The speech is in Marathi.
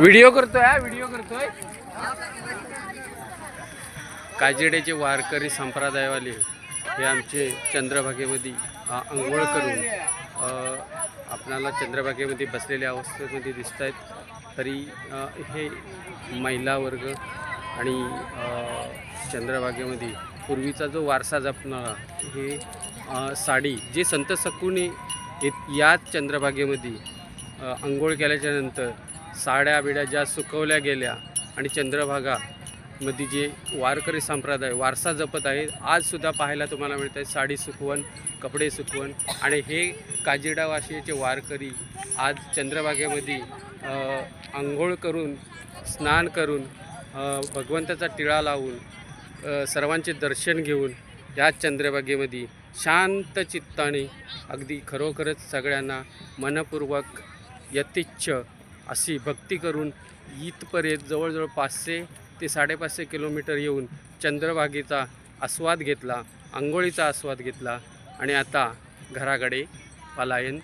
व्हिडिओ करतोय हा व्हिडिओ करतोय. काजिडेचे वारकरी संप्रदायवाले हे आमचे चंद्रभागेमध्ये आंघोळ करून आपणाला चंद्रभागेमध्ये बसलेल्या अवस्थेमध्ये दिसत आहेत तरी हे महिला वर्ग आणि चंद्रभागेमध्ये पूर्वीचा जो वारसा जपणारा हे साडी जे संत सकुनी याच चंद्रभागेमध्ये आंघोळ केल्याच्यानंतर साड्या बिड्या ज्या सुकवल्या गेल्या आणि चंद्रभागा मध्ये जे वारकरी संप्रदाय वारसा जपत आहे आजसुद्धा पाहायला तुम्हाला मिळत आहे साडी सुकवण कपडे सुकवण आणि हे काजिडा वारकरी आज चंद्रभागेमध्ये आंघोळ करून स्नान करून भगवंताचा टिळा लावून सर्वांचे दर्शन घेऊन या चंद्रभागेमध्ये शांत चित्ताने अगदी खरोखरच सगळ्यांना मनपूर्वक यतिच्छ अशी भक्ती करून इथपर्यंत जवळजवळ पाचशे ते साडेपाचशे किलोमीटर येऊन चंद्रभागेचा आस्वाद घेतला आंघोळीचा आस्वाद घेतला आणि आता घराकडे पलायन